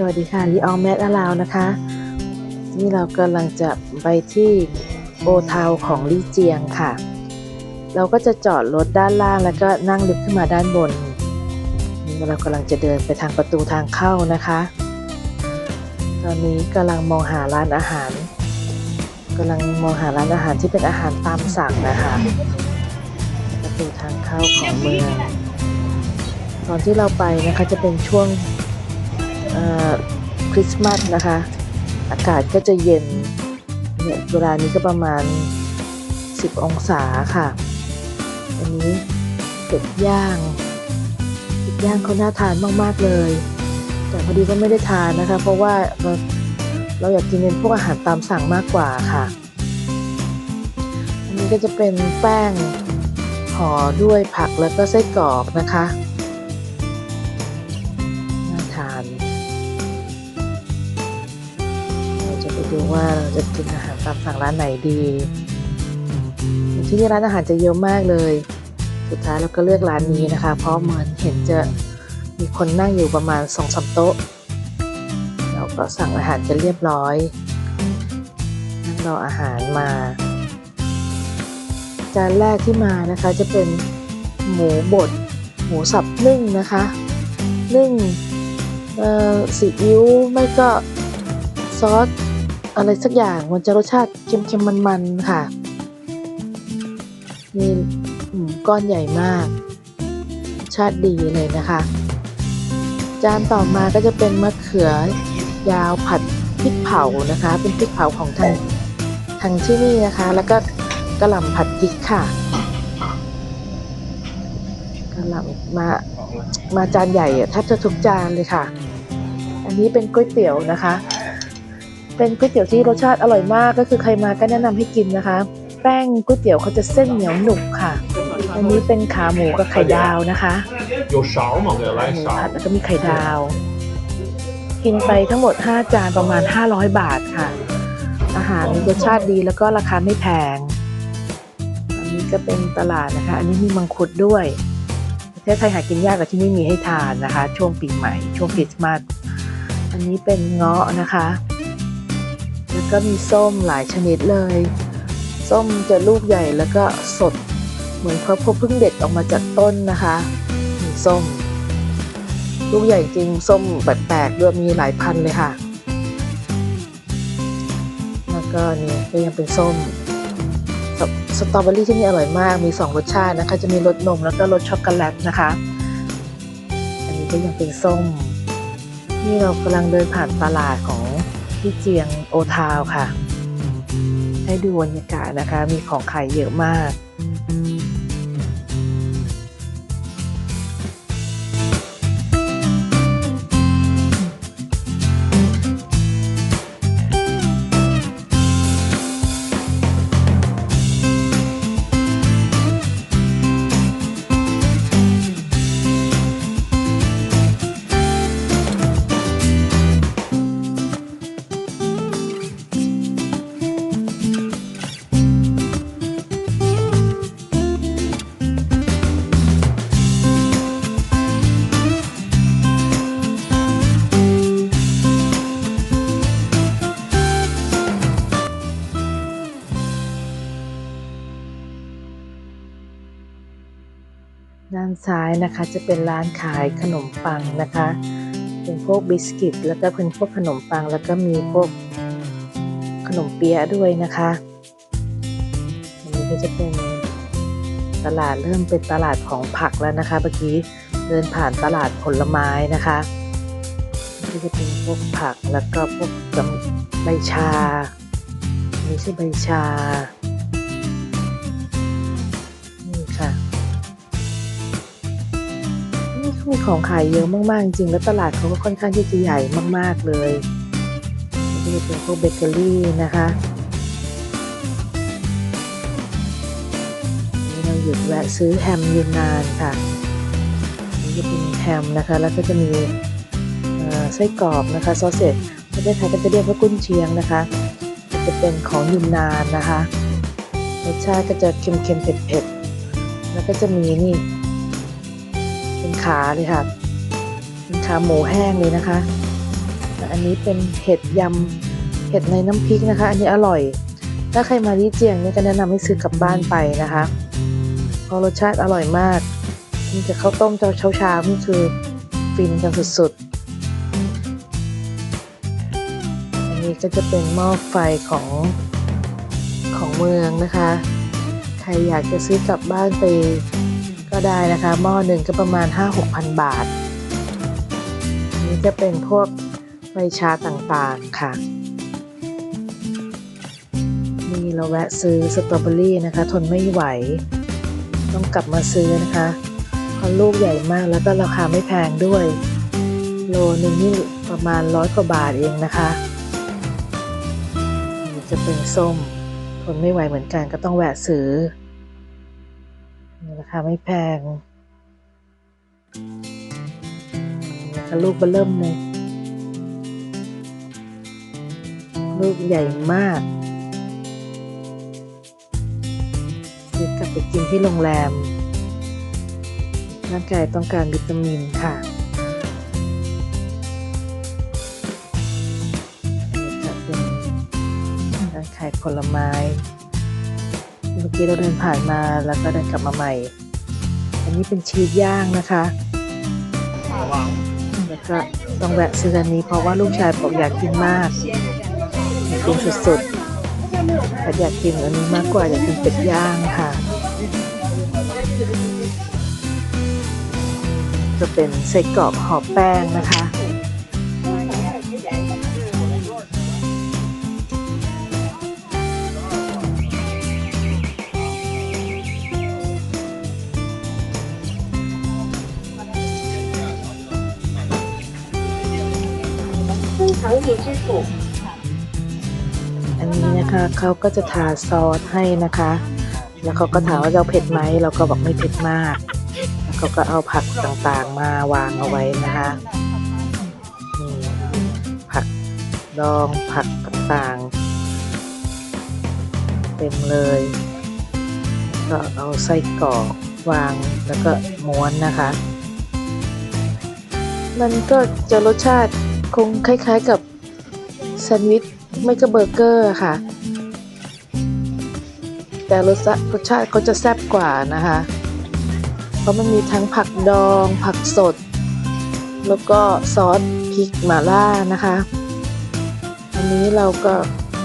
สวัสดีค่ะลีออมแมทอลาวนะคะ นี่เรากำลังจะไปที่โอทาวของลี่เจียงค่ะ เราก็จะจอดรถด้านล่างแล้วก็นั่งลิฟต์ขึ้นมาด้านบน นี่เรากำลังจะเดินไปทางประตูทางเข้านะคะ ตอนนี้กำลังมองหาร้านอาหารกำลังมองหาร้านอาหารที่เป็นอาหารตามสั่งนะคะ ประตูทางเข้าของเมืองตอนที่เราไปนะคะจะเป็นช่วง คริสต์มาสนะคะ อากาศก็จะเย็นเนี่ยเวลานี้ก็ประมาณ 10 องศาค่ะ อันนี้เป็ดย่างเป็ดย่างเขาน่าทานมาก ๆ เลย แต่พอดีก็ไม่ได้ทานนะคะ เพราะว่าเราเราอยากกินเป็นพวกอาหารตามสั่งมากกว่าค่ะ อันนี้ก็จะเป็นแป้งห่อด้วยผักแล้วก็ไส้กรอกนะคะ ว่าเราจะกินอาหารตามสั่งร้านไหนดีที่นี่ร้านอาหารจะเยอะมากเลย สุดท้ายเราก็เลือกร้านนี้นะคะ เพราะเหมือนเห็นจะมีคนนั่งอยู่ประมาณสองสามโต๊ะ เราก็สั่งอาหารจะเรียบร้อยนั่งรออาหารมา จานแรกที่มานะคะจะเป็นหมูบดหมูสับนึ่งนะคะนึ่งซีอิ๊วไม่ก็ซอส อะไรสักอย่างมันจะรสชาติเค็มๆมันๆค่ะนี่หมูก้อนใหญ่มากรสชาติดีเลยนะคะ จานต่อมาก็จะเป็นมะเขือยาวผัดพริกเผานะคะ เป็นพริกเผาของทางทางที่นี่นะคะ แล้วก็กระหล่ำผัดพริกค่ะกระหล่ำมามาจานใหญ่แทบจะทุกจานเลยค่ะ อันนี้เป็นก๋วยเตี๋ยวนะคะ เป็นก๋วยเตี๋ยวที่รสชาติอร่อยมากก็คือใครมาก็แนะนำให้กินนะคะ แป้งก๋วยเตี๋ยวเขาจะเส้นเหนียวหนุบค่ะ อันนี้เป็นขาหมูกับไข่ดาวนะคะหมูผัดแล้วก็มีไข่ดาว กินไปทั้งหมด 5 จานประมาณ 500 บาทค่ะ อาหารรสชาติดีแล้วก็ราคาไม่แพง อันนี้ก็เป็นตลาดนะคะ อันนี้มีมังคุดด้วยประเทศไทยหากินยากกว่ที่นี่มีให้ทานนะคะ ช่วงปีใหม่ ช่วงคริสต์มาสอันนี้เป็นเงาะนะคะ แล้วก็มีส้มหลายชนิดเลย ส้มจะลูกใหญ่แล้วก็สด เหมือนเขาเพิ่งเด็ดออกมาจากต้นนะคะมีส้ม ลูกใหญ่จริงส้มแปลกๆด้วยมีหลายพันเลยค่ะ แล้วก็นี่ก็ยังเป็นส้มสสตรอเบอรี่ที่นี่อร่อยมาก มีสองรสชาตินะคะ จะมีรสนมแล้วก็รสช็อกโกแลตนะคะ อันนี้ก็ยังเป็นส้ม นี่เรากำลังเดินผ่านตลาดของ ที่เจียงโอทาวค่ะ ให้ดูบรรยากาศนะคะ มีของขายเยอะมาก ด้านซ้ายนะคะจะเป็นร้านขายขนมปังนะคะ เป็นพวกบิสกิต แล้วก็เป็นพวกขนมปังแล้วก็มีพวกขนมเปี๊ยะด้วยนะคะอันนี้ก็จะเป็นตลาดเริ่มเป็นตลาดของผักแล้วนะคะเมื่อกี้เดินผ่านตลาดผลไม้นะคะนี่ก็จะเป็นพวกผักแล้วก็พวกใบชานี่ใช่ใบชา มีของขายเยอะมากๆจริงแล้วตลาดเขาก็ค่อนข้างที่จะใหญ่มากๆเลยนี่จะเป็นพวกเบเกอรี่นะคะนี่เราหยุดแวะซื้อแฮมยูนนานค่ะนี่จะเป็นแฮมนะคะ แล้วก็จะมีไส้กรอกนะคะซอสเสร็จประเทศไทยก็จะเรียกว่ากุ้นเชียงนะคะ จะเป็นของยูนนานนะคะรสชาติก็จะเค็มๆเผ็ดๆแล้วก็จะมีนี่ เป็นขาเลยค่ะเป็นขาหมูแห้งเลยนะคะ อันนี้เป็นเห็ดยำเห็ดในน้ำพริกนะคะ อันนี้อร่อย ถ้าใครมาที่เจียงเนี่ยก็แนะนำให้ซื้อกลับบ้านไปนะคะเพราะรสชาติอร่อยมากนี่จะข้าวต้มเช้าเช้าๆนี่คือฟินกันสุดๆ อันนี้ก็จะเป็นหม้อไฟของของเมืองนะคะ ใครอยากจะซื้อกลับบ้านไป ก็ได้นะคะหม้อหนึ่งก็ประมาณ 5-6พันบาทนนี้จะเป็นพวกใบชาต่างๆค่ะ นี่เราแวะซื้อสตรอเบอรี่นะคะ ทนไม่ไหว ต้องกลับมาซื้อนะคะเพราะลูกใหญ่มากแล้วก็ราคาไม่แพงด้วย โลนึงนี่ประมาณร้อยกว่าบาทเองนะคะมีจะเป็นส้ม ทนไม่ไหวเหมือนกันก็ต้องแวะซื้อ ราคาไม่แพงทะลูกเบอเริ่มเลย ลูกใหญ่มากซื้อกลับไปกินที่โรงแรม ร่างกายต้องการวิตามินค่ะจะเป็นร้านขายผลไม้ กี้เราเดินผ่านมาแล้วก็เดินกลับมาใหม่ อันนี้เป็นชีสย่างนะคะ แล้วก็ต้องแวะซื้ออันนี้เพราะว่าลูกชายบอกอยากกินมากอยากกินสุดๆแต่อยากกินอันนี้มากกว่าอยากกินเป็ดย่างค่ะ จะเป็นไส้กรอกห่อแป้งนะคะ นะคะเขาก็จะทาซอสให้นะคะ แล้วเขาก็ถามว่าเราเผ็ดไหมเราก็บอกไม่เผ็ดมากแล้วเขาก็เอาผักต่างๆมาวางเอาไว้นะคะนี่ผักดองผักต่างๆ เต็มเลย ก็เอาไส้กรอกวางแล้วก็ม้วนนะคะ มันก็จะรสชาติคงคล้ายๆกับแซนด์วิชไม่ก็เบอร์เกอร์ค่ะ แต่รสชาติรสชาติเขาจะแซ่บกว่านะคะ เพราะมันมีทั้งผักดอง ผักสด แล้วก็ซอสพริกหม่าล่านะคะอันนี้เราก็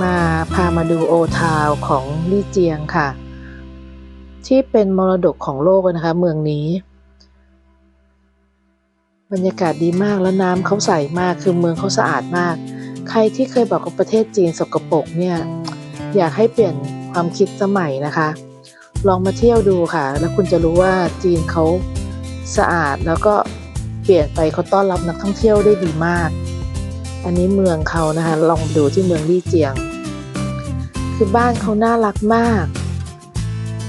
มาพามาดูโอทาวของลี่เจียงค่ะ ที่เป็นมรดกของโลกนะคะ เมืองนี้ บรรยากาศดีมากแล้วน้ำเขาใสมากคือเมืองเขาสะอาดมาก ใครที่เคยบอกว่าประเทศจีนสกปรกเนี่ย อยากให้เปลี่ยน ความคิดสมัยนะคะ ลองมาเที่ยวดูค่ะ แล้วคุณจะรู้ว่าจีนเขาสะอาดแล้วก็เปลี่ยนไปเขาต้อนรับนักท่องเที่ยวได้ดีมาก อันนี้เมืองเขานะคะ ลองดูที่เมืองลี่เจียง คือบ้านเขาน่ารักมาก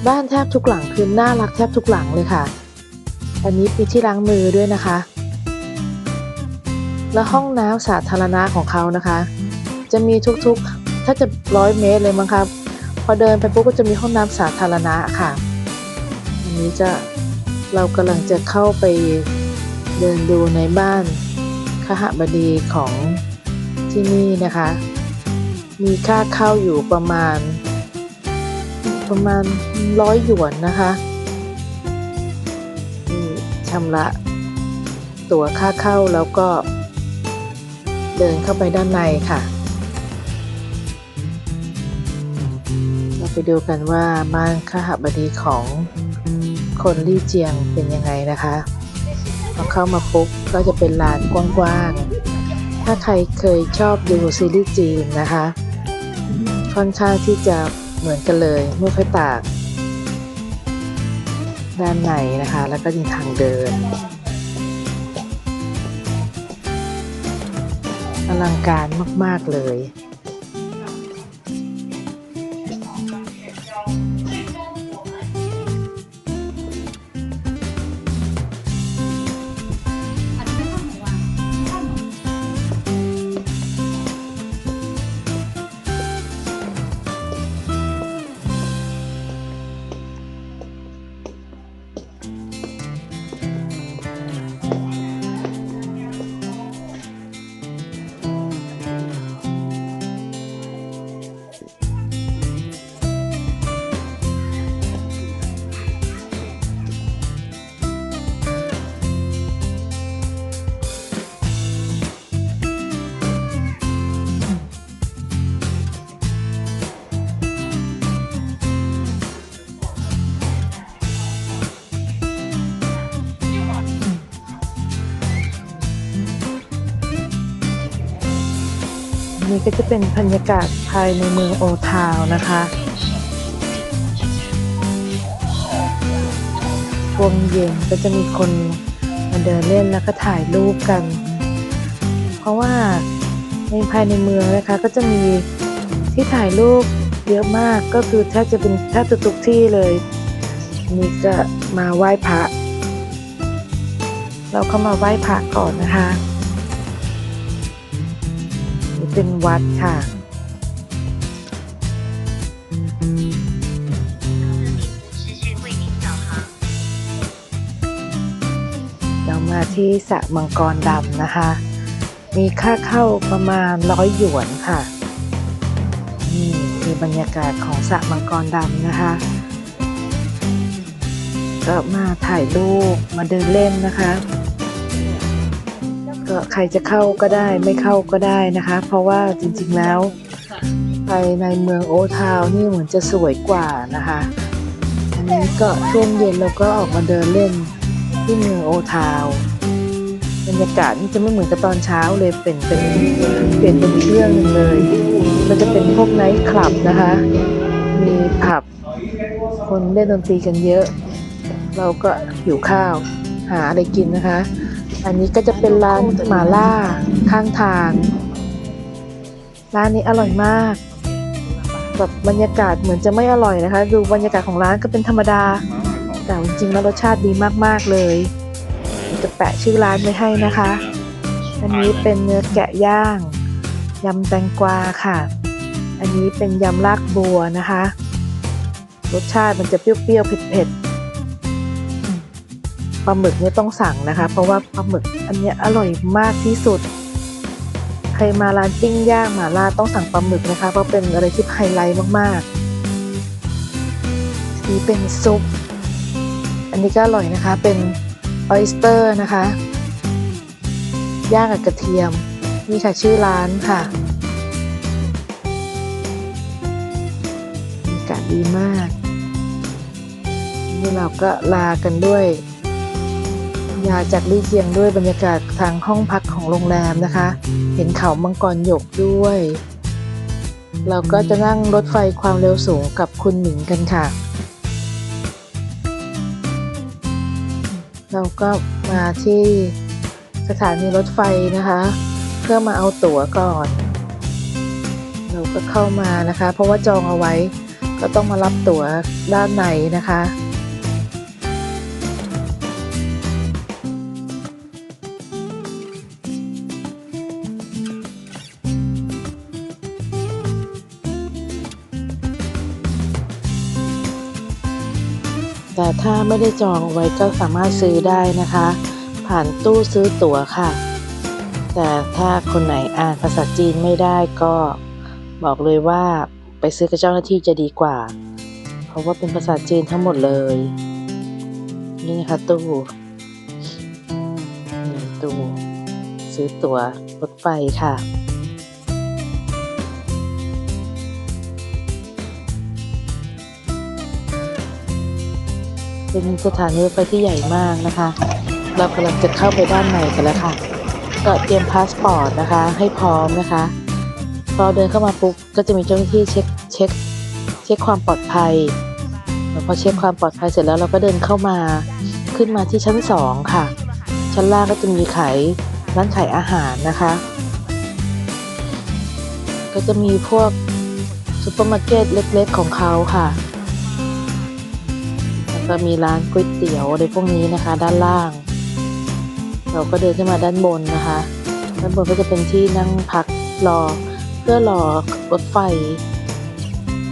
บ้านแทบทุกหลังคือน่ารักแทบทุกหลังเลยค่ะ อันนี้มีที่ล้างมือด้วยนะคะ แล้วห้องน้ำสาธารณะของเขานะคะ จะมีทุกๆ ถ้าจะร้อยเมตรเลยมั้งครับ พอเดินไปปุ๊บก็จะมีห้องน้ำสาธารณะค่ะอันนี้จะเรากำลังจะเข้าไปเดินดูในบ้านคหบดีของที่นี่นะคะ มีค่าเข้าอยู่ประมาณ ประมาณร้อยหยวนนะคะนี่ชำระตั๋วค่าเข้าแล้วก็เดินเข้าไปด้านในค่ะ ไปดูกันว่าบ้านขหบดีของคนลี่เจียงเป็นยังไงนะคะพอเข้ามาปุ๊บก็จะเป็นลานกว้างๆ ถ้าใครเคยชอบดูซีรีส์จีนนะคะ ค่อนข้างที่จะเหมือนกันเลยไม่ค่อยต่างด้านในนะคะ แล้วก็มีทางเดินอลังการมาก ๆ เลย นี่ก็จะเป็นบรรยากาศภายในเมืองโอทาวนะคะช่วงเย็นก็จะมีคนมาเดินเล่นแล้วก็ถ่ายรูปกัน เพราะว่าในภายในเมืองนะคะก็จะมีที่ถ่ายรูปเยอะมากก็คือแทบจะเป็นแทบจะทุกที่เลยนี่ก็มาไหว้พระ เราเข้ามาไหว้พระก่อนนะคะ เป็นวัดค่ะ เรามาที่สระมังกรดำนะคะ มีค่าเข้าประมาณร้อยหยวนค่ะ นี่คือบรรยากาศของสระมังกรดำนะคะ ก็มาถ่ายรูปมาเดินเล่นนะคะ ก็ใครจะเข้าก็ได้ไม่เข้าก็ได้นะคะ เพราะว่าจริงๆแล้วภายในเมืองโอทาวน์นี่เหมือนจะสวยกว่านะคะ อันนี้ก็ช่วงเย็นเราก็ออกมาเดินเล่นที่เมืองโอทาวน์บรรยากาศนี่จะไม่เหมือนกับตอนเช้าเลยเป็นเป็นเปลี่ยนเป็นเรื่องหนึ่งเลย มันจะเป็นพวกไนท์คลับนะคะ มีผับ คนเล่นดนตรีกันเยอะ เราก็หิวข้าวหาอะไรกินนะคะ อันนี้ก็จะเป็นร้านหมาล่าข้างทาง ร้านนี้อร่อยมากแบบบรรยากาศเหมือนจะไม่อร่อยนะคะ ดูบรรยากาศของร้านก็เป็นธรรมดา แต่จริงๆแล้วรสชาติดีมากๆเลย จะแปะชื่อร้านไว้ให้นะคะ อันนี้เป็นเนื้อแกะย่างยำแตงกวาค่ะ อันนี้เป็นยำลากบัวนะคะ รสชาติมันจะเปรี้ยวๆเผ็ดๆ ปลาหมึกเนี่ยต้องสั่งนะคะ เพราะว่าปลาหมึกอันเนี้ยอร่อยมากที่สุด ใครมาร้านปิ้งย่างหมาล่าต้องสั่งปลาหมึกนะคะเพราะเป็นอะไรที่ไฮไลท์มากๆนี่เป็นซุป อันนี้ก็อร่อยนะคะเป็นออ s สเตอร์นะคะ ย่างกับกระเทียมนี่ค่ะชื่อร้านค่ะบรรยากาศดีมากนี่เราก็ลากันด้วย ยาจากลี่เจียงด้วยบรรยากาศทางห้องพักของโรงแรมนะคะ เห็นเขามังกรหยกด้วย เราก็จะนั่งรถไฟความเร็วสูงกับคุณหมิงกันค่ะ เราก็มาที่สถานีรถไฟนะคะ เพื่อมาเอาตั๋วก่อน เราก็เข้ามานะคะ เพราะว่าจองเอาไว้ก็ต้องมารับตั๋วด้านในนะคะ แต่ถ้าไม่ได้จองไว้ก็สามารถซื้อได้นะคะ ผ่านตู้ซื้อตั๋วค่ะ แต่ถ้าคนไหนอ่านภาษาจีนไม่ได้ก็บอกเลยว่าไปซื้อกับเจ้าหน้าที่จะดีกว่า เพราะว่าเป็นภาษาจีนทั้งหมดเลย นี่นะคะตู้นี่ตู้ซื้อตั๋วรถไฟค่ะ เป็นสถานีรถไฟที่ใหญ่มากนะคะ เรากำลังจะเข้าไปด้านในกันแล้วค่ะ ก็เตรียมพาสปอร์ตนะคะ ให้พร้อมนะคะ พอเดินเข้ามาปุ๊บก็จะมีเจ้าหน้าที่เช็คเช็คเช็คความปลอดภัยแล้วพอเช็คความปลอดภัยเสร็จแล้วเราก็เดินเข้ามาขึ้นมาที่ชั้นสองค่ะ ชั้นล่างก็จะมีขายร้านขายอาหารนะคะ ก็จะมีพวกซูเปอร์มาร์เก็ตเล็กๆของเขาค่ะ ก็มีร้านก๋วยเตี๋ยวอะไรพวกนี้นะคะ ด้านล่าง เราก็เดินขึ้นมาด้านบนนะคะ ด้านบนก็จะเป็นที่นั่งพักรอเพื่อรอรถไฟ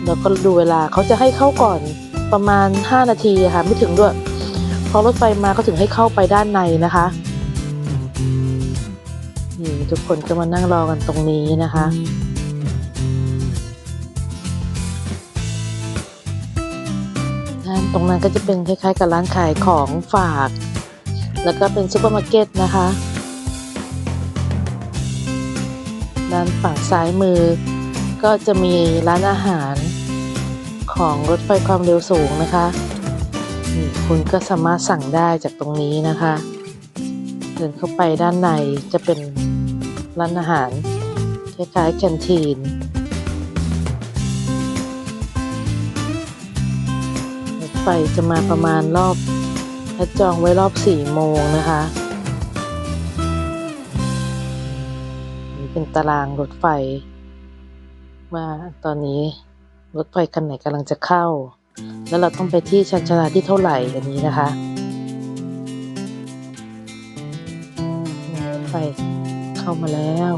แล้วก็ดูเวลาเขาจะให้เข้าก่อนประมาณ 5 นาทีะค่ะไม่ถึงด้วยพอรถไฟมาก็ถึงให้เข้าไปด้านในนะคะนี่ทุกคนก็มานั่งรอกันตรงนี้นะคะ ตรงนั้นก็จะเป็นคล้ายๆ กับร้านขายของฝาก แล้วก็เป็นซูเปอร์มาร์เก็ตนะคะ ด้านฝั่งซ้ายมือ ก็จะมีร้านอาหารของรถไฟความเร็วสูงนะคะคุณก็สามารถสั่งได้จากตรงนี้นะคะ เดินเข้าไปด้านในจะเป็นร้านอาหารคล้ายๆแคนทีน ไฟจะมาประมาณรอบถ้าจองไว้รอบสี่โมงนะคะนี่เป็นตารางรถไฟ ว่าตอนนี้รถไฟคันไหนกำลังจะเข้า แล้วเราต้องไปที่ชันชาลาที่เท่าไหร่อันนี้นะคะรถไฟเข้ามาแล้ว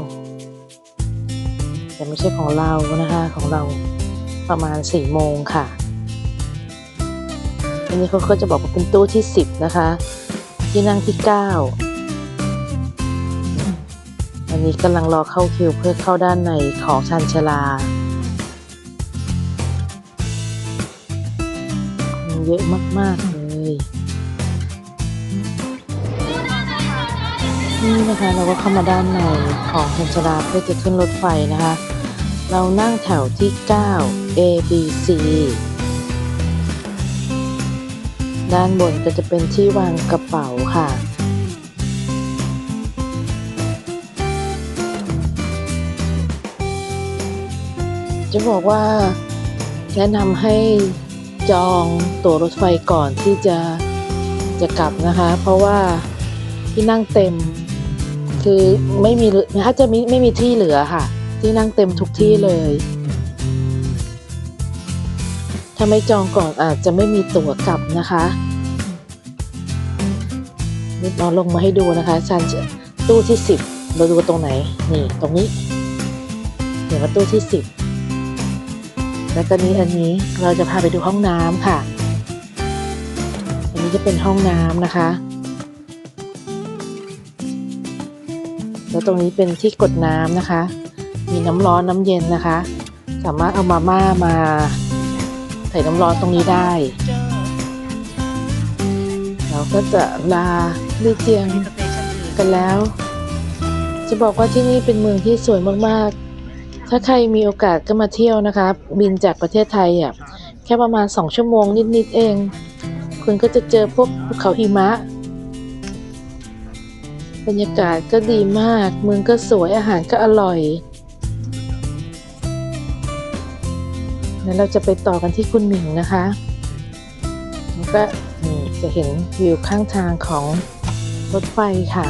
แต่ไม่ใช่ของเรานะคะของเราประมาณสี่โมงค่ะ นนี้เขาก็จะบอกว่าเป็นตู้ที่สิบนะคะ ที่นั่งที่เก้าอันนี้กำลังรอเข้าคิวเพื่อเข้าด้านในของชันชาลาคนเยอะมาก ๆ เลย นี่นะคะเราก็เข้ามาด้านในของชันชาลาเพื่อจะขึ้นรถไฟนะคะ เรานั่งแถวที่ 9 A B C ด้านบนก็จะเป็นที่วางกระเป๋าค่ะ จะบอกว่าแนะนำให้จองตั๋วรถไฟก่อนที่จะจะกลับนะคะ เพราะว่าที่นั่งเต็มคือไม่มีถ้าจะมีไม่มีที่เหลือค่ะ ที่นั่งเต็มทุกที่เลยาไม่จองก่อนอาจจะไม่มีตั๋วกลับนะคะนี่เราลงมาให้ดูนะคะชั้นตู้ที่สิบเราดูตรงไหน นี่ตรงนี้เห็นว่าตู้ที่สิบแล้วก็นี้อันนี้เราจะพาไปดูห้องน้ำค่ะ อันนี้จะเป็นห้องน้ำนะคะ แล้วตรงนี้เป็นที่กดน้ำนะคะ มีน้ำร้อนน้ำเย็นนะคะ สามารถเอามาม่ามา ส่น้ำร้อนตรงนี้ได้ เราก็จะลาลีเจียงกันแล้ว จะบอกว่าที่นี่เป็นเมืองที่สวยมากๆ ถ้าใครมีโอกาสก็มาเที่ยวนะคะ บินจากประเทศไทยอะแค่ประมาณสองชั่วโมงนิด ๆ เอง คุณก็จะเจอพวกภูเขาหิมะ บรรยากาศก็ดีมาก เมืองก็สวยอาหารก็อร่อย แล้วเราจะไปต่อกันที่คุณหมิงนะคะ แล้วก็นี่จะเห็นวิวข้างทางของรถไฟค่ะ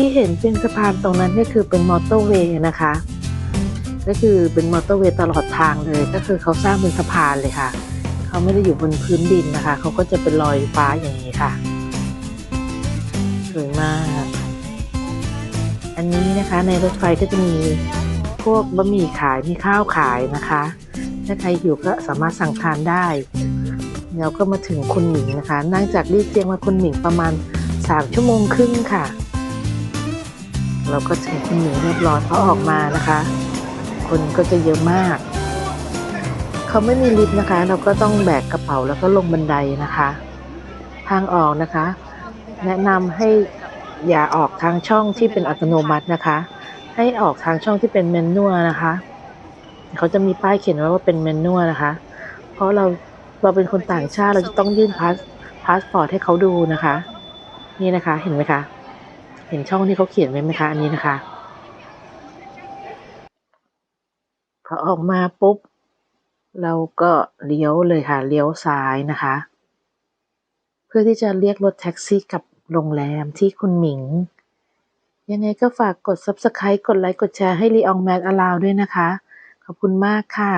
ที่เห็นเป็นสะพานตรงนั้นก็คือเป็นมอเตอร์เวย์นะคะ ก็คือเป็นมอเตอร์เวย์ตลอดทางเลย ก็คือเขาสร้างเป็นสะพานเลยค่ะ เขาไม่ได้อยู่บนพื้นดินนะคะ เขาก็จะเป็นลอยฟ้าอย่างนี้ค่ะ สวยมาก อันนี้นะคะในรถไฟก็จะมีพวกบะหมี่ขาย มีข้าวขายนะคะ ถ้าใครหิวก็สามารถสั่งทานได้ แล้วก็มาถึงคุณหมิงนะคะ นั่งจากลี่เจียงมาคุณหมิงประมาณสามชั่วโมงครึ่งค่ะ เราก็ถึงคุณหมิงเรียบร้อยเพราออกมานะคะ คนก็จะเยอะมาก เขาไม่มีลิฟต์นะคะ เราก็ต้องแบกกระเป๋าแล้วก็ลงบันไดนะคะ ทางออกนะคะ แนะนำให้อย่าออกทางช่องที่เป็นอัตโนมัตินะคะ ให้ออกทางช่องที่เป็นเมนนวลนะคะ เขาจะมีป้ายเขียนไว้ว่าเป็นเมนนวลนะคะ เพราะเราเราเป็นคนต่างชาติเราจะต้องยื่นพาสพาสปอร์ตให้เขาดูนะคะ นี่นะคะเห็นไหมคะ เห็นช่องที่เขาเขียนไว้ไหมคะ อันนี้นะคะพอออกมาปุ๊บ เราก็เลี้ยวเลยค่ะ เลี้ยวซ้ายนะคะ เพื่อที่จะเรียกรถแท็กซี่กลับโรงแรมที่คุณหมิง ยังไงก็ฝากกด subscribe กดไลค์ กดแชร์ให้ลีอองแมนอลาวด้วยนะคะ ขอบคุณมากค่ะ